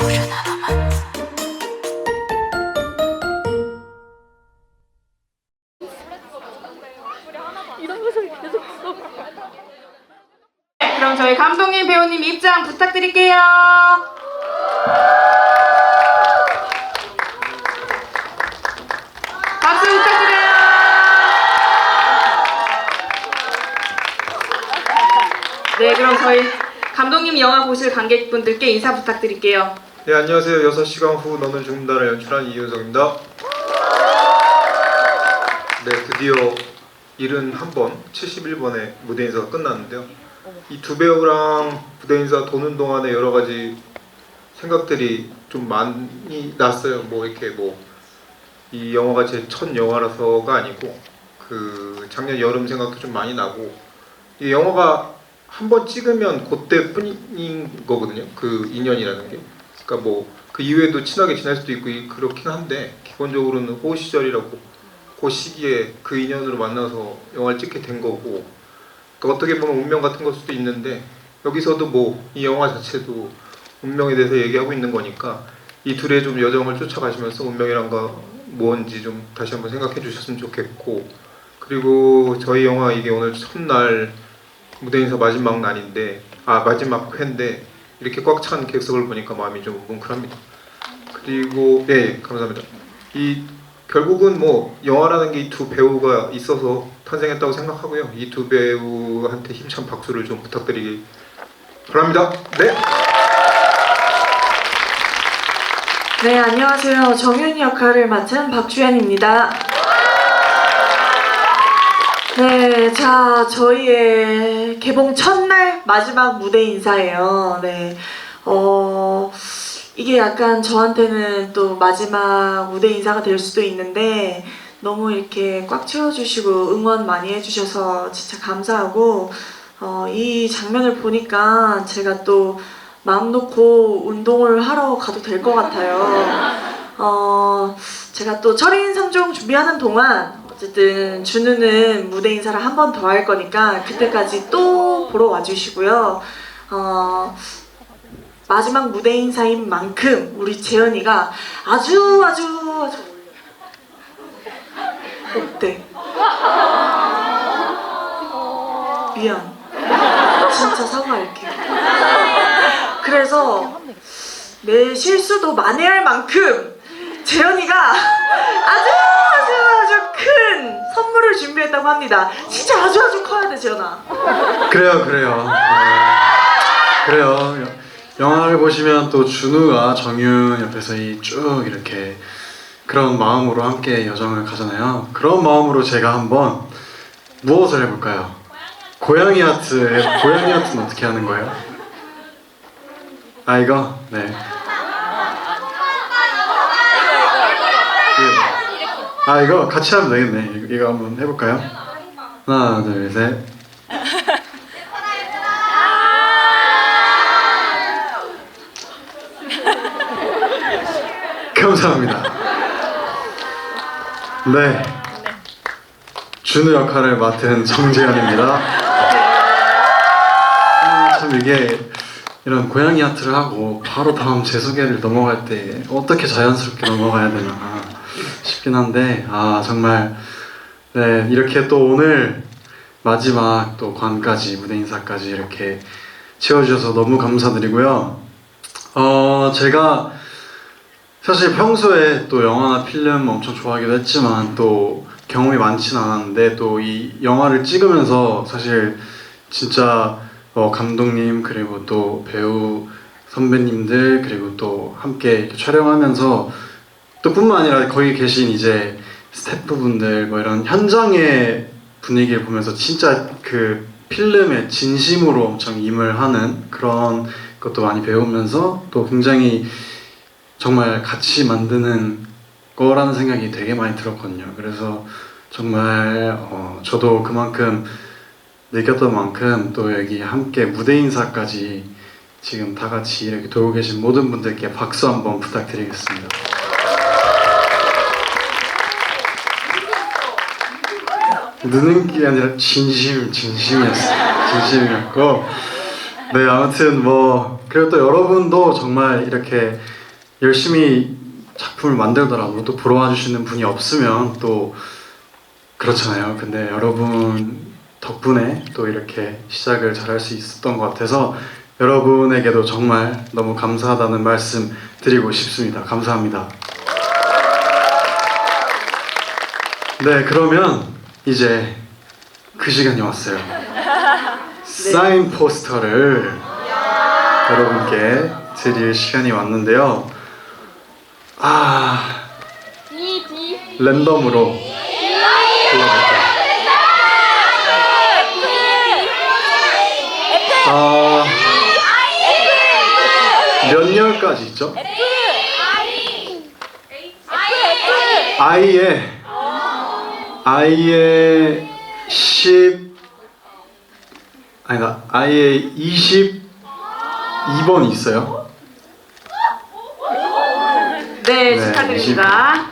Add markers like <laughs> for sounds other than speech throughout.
네, 그럼 저희 감독님 배우님 입장 부탁드릴게요. 박수 부탁드려요. 네, 그럼 저희 감독님 영화 보실 관객분들께 인사 부탁드릴게요. 네 안녕하세요. 6시간 후 너는 죽는다를 연출한 이윤석입니다. 네 드디어 71번, 71번의 무대 인사가 끝났는데요. 이 두 배우랑 무대 인사 도는 동안에 여러 가지 생각들이 좀 많이 났어요. 뭐 이렇게 뭐 이 영화가 제 첫 영화라서가 아니고 그 작년 여름 생각도 좀 많이 나고 이 영화가 한 번 찍으면 그때뿐인 거거든요. 그 인연이라는 게. 그러니까 뭐 그 이후에도 친하게 지낼 수도 있고 이- 그렇긴 한데 기본적으로는 호그 시절이라고 그 시기에 그 인연으로 만나서 영화를 찍게 된 거고. 그러니까 어떻게 보면 운명 같은 걸 수도 있는데 여기서도 뭐 이 영화 자체도 운명에 대해서 얘기하고 있는 거니까 이 둘의 좀 여정을 쫓아가시면서 운명이란 거 뭔지 좀 다시 한번 생각해 주셨으면 좋겠고. 그리고 저희 영화 이게 오늘 첫날 무대 인사 마지막 날인데 아 마지막 회인데 이렇게 꽉찬 객석을 보니까 마음이 좀 뭉클합니다. 그리고 네 감사합니다. 이 결국은 뭐 영화라는 게 이 두 배우가 있어서 탄생했다고 생각하고요. 이 두 배우한테 힘찬 박수를 좀 부탁드리기 바랍니다. 네. 네, 안녕하세요. 정윤이 역할을 맡은 박주연입니다. 네, 자, 저희의 개봉 첫날 마지막 무대 인사예요. 네, 어, 이게 약간 저한테는 또 마지막 무대 인사가 될 수도 있는데, 너무 이렇게 꽉 채워주시고 응원 많이 해주셔서 진짜 감사하고, 어, 이 장면을 보니까 제가 또 마음 놓고 운동을 하러 가도 될 것 같아요. 어, 제가 또 철인 3종 준비하는 동안 어쨌든 준우는 무대 인사를 한 번 더 할 거니까 그때까지 또 보러 와주시고요. 어, 마지막 무대 인사인 만큼 우리 재현이가 아주 아주 아주 어때? 미안. 진짜 사과할게. 그래서 내 실수도 만회할 만큼 재현이가 아주 선물을 준비했다고 합니다. 진짜 아주 아주 커야 돼, 재현아. 그래요, 그래요. 네. 그래요. 여- 영화를 보시면 또 준우가 정윤 옆에서 이 쭉 이렇게 그런 마음으로 함께 여정을 가잖아요. 그런 마음으로 제가 한번 무엇을 해볼까요? 고양이 하트, 고양이 하트는 어떻게 하는 거예요? 아 이거 네. 이거. 아 이거 같이 하면 되겠네. 이거, 한번 해볼까요? 하나, 둘, 셋. <laughs> 감사합니다. 네. 준우 역할을 맡은 정재현입니다. 아, 참 이게 이런 고양이 아트를 하고 바로 다음 제 소개를 넘어갈 때 어떻게 자연스럽게 넘어가야 되나 싶긴 한데 아 정말 네 이렇게 또 오늘 마지막 또 관까지 무대 인사까지 이렇게 채워주셔서 너무 감사드리고요. 어 제가 사실 평소에 또 영화나 필름 엄청 좋아하기도 했지만 또 경험이 많지는 않았는데 또 이 영화를 찍으면서 사실 진짜 어, 감독님 그리고 또 배우 선배님들 그리고 또 함께 촬영하면서 또 뿐만 아니라 거기 계신 이제 스태프분들 뭐 이런 현장의 분위기를 보면서 진짜 그 필름에 진심으로 엄청 임을 하는 그런 것도 많이 배우면서 또 굉장히 정말 같이 만드는 거라는 생각이 되게 많이 들었거든요. 그래서 정말 어, 저도 그만큼 느꼈던 만큼 또 여기 함께 무대 인사까지 지금 다 같이 이렇게 돌고 계신 모든 분들께 박수 한번 부탁드리겠습니다. 느는 게 아니라 진심, 진심이었어요. 진심이었고 네, 아무튼 뭐 그리고 또 여러분도 정말 이렇게 열심히 작품을 만들더라도 또 부러워 주시는 분이 없으면 또 그렇잖아요. 근데 여러분 덕분에 또 이렇게 시작을 잘할 수 있었던 것 같아서 여러분에게도 정말 너무 감사하다는 말씀 드리고 싶습니다. 감사합니다. 네, 그러면 이제 그 시간이 왔어요. <laughs> 사인 포스터를 여러분께 드릴 시간이 왔는데요. 아, 랜덤으로 골라볼게요. 아, 몇 열까지 있죠? I 의 I의 10 아니다 I의 22번 있어요? 네, 네, 축하드립니다.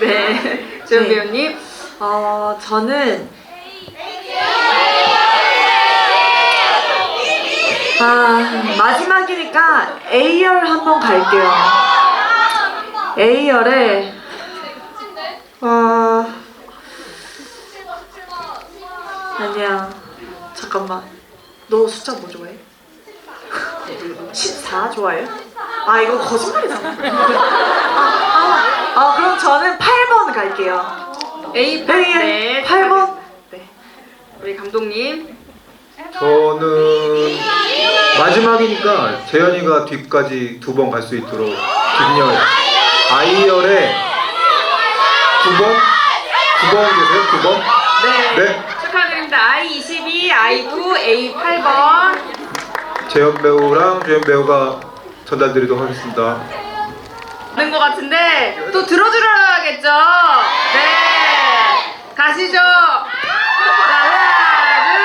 네, 조영 네. 배우님. 어, 저는 아, 마지막이니까 A열 한번 갈게요. A열에 어 아니야. 잠깐만. 너 숫자 뭐 좋아해? 14 좋아해요? 아, 이거 거짓말이잖아. 아, 아, 그럼 저는 8번 갈게요. A8 네, 네, 8번. 네. 우리 감독님. 저는 마지막이니까 재현이가 뒤까지 두 번 갈 수 있도록 뒷열 아이열에 두 번? 두번 계세요? 두 번? 네. 네. 축하드립니다. I22, I9, A8번. 재현 배우랑 조현 배우가 전달드리도록 하겠습니다. 되는 것 같은데 또 들어주러야겠죠? 네. 가시죠. 자, 하나, 둘.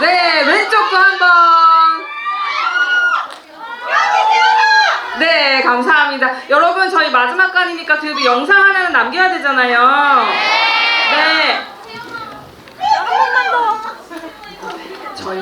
네, 왼쪽도 한 번. 네, 감사합니다. 여러분, 저희 간이니까 그래도 영상 하나는 남겨야 되잖아요. 네. 저희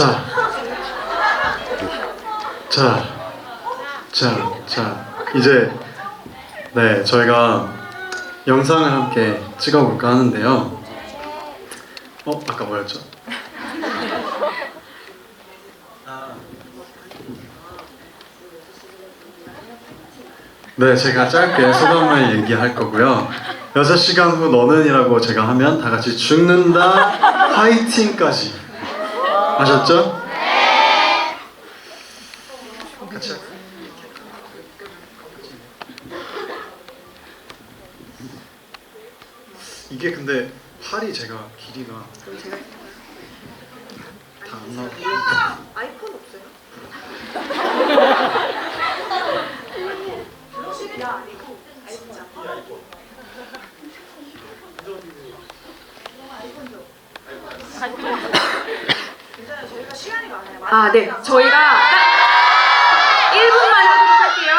자, 자, 자, 자, 이제 네 저희가 영상을 함께 찍어볼까 하는데요. 어 아까 뭐였죠? 네, 제가 짧게 소감을 얘기할 거고요. 6시간 후 너는이라고 제가 하면 다 같이 죽는다 화이팅까지 아셨죠? 같이 할까요? 이게 근데 팔이 제가 길이가 다 안 나와. 아이폰 없어요? 아, 네. 저희가 딱 1분만 하도록 할게요.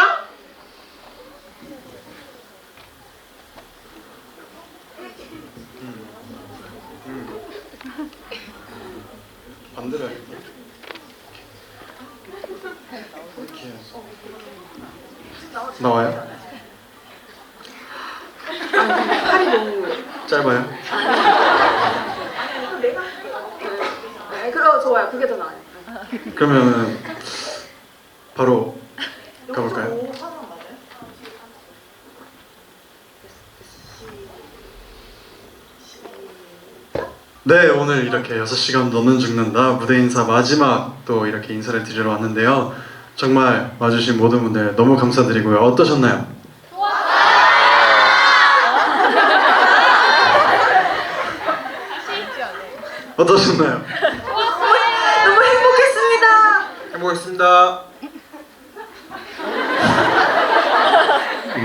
반대로. 이렇게 해서. 나와요? 팔이 너무. 짧아요? 네, 그럼 좋아요. 그게 더 나아요. 그러면은 바로 가볼까요? 네, 오늘 이렇게 6시간 너는 죽는다 무대 인사 마지막 또 이렇게 인사를 드리러 왔는데요. 정말 와주신 모든 분들 너무 감사드리고요. 어떠셨나요? 어떠셨나요? 해보겠습니다.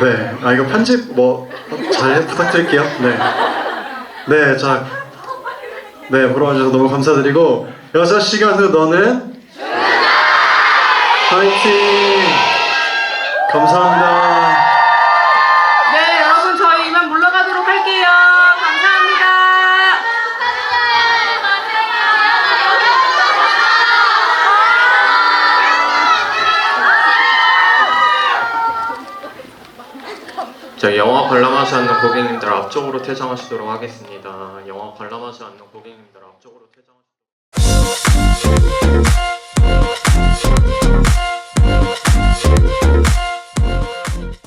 네, 아 이거 편집 뭐 잘 부탁드릴게요. 네, 네, 자, 네 보러 와주셔서 너무 감사드리고 여섯 시간 후 너는 파이팅! 감사합니다. 네, 여러분 저희 이만 물러가도록 할게요. 감사합니다. 자, 영화 관람하지 않는 고객님들 앞쪽으로 퇴장하시도록 하겠습니다. 영화 관람하지 않는 고객님들 앞쪽으로 퇴장하시도록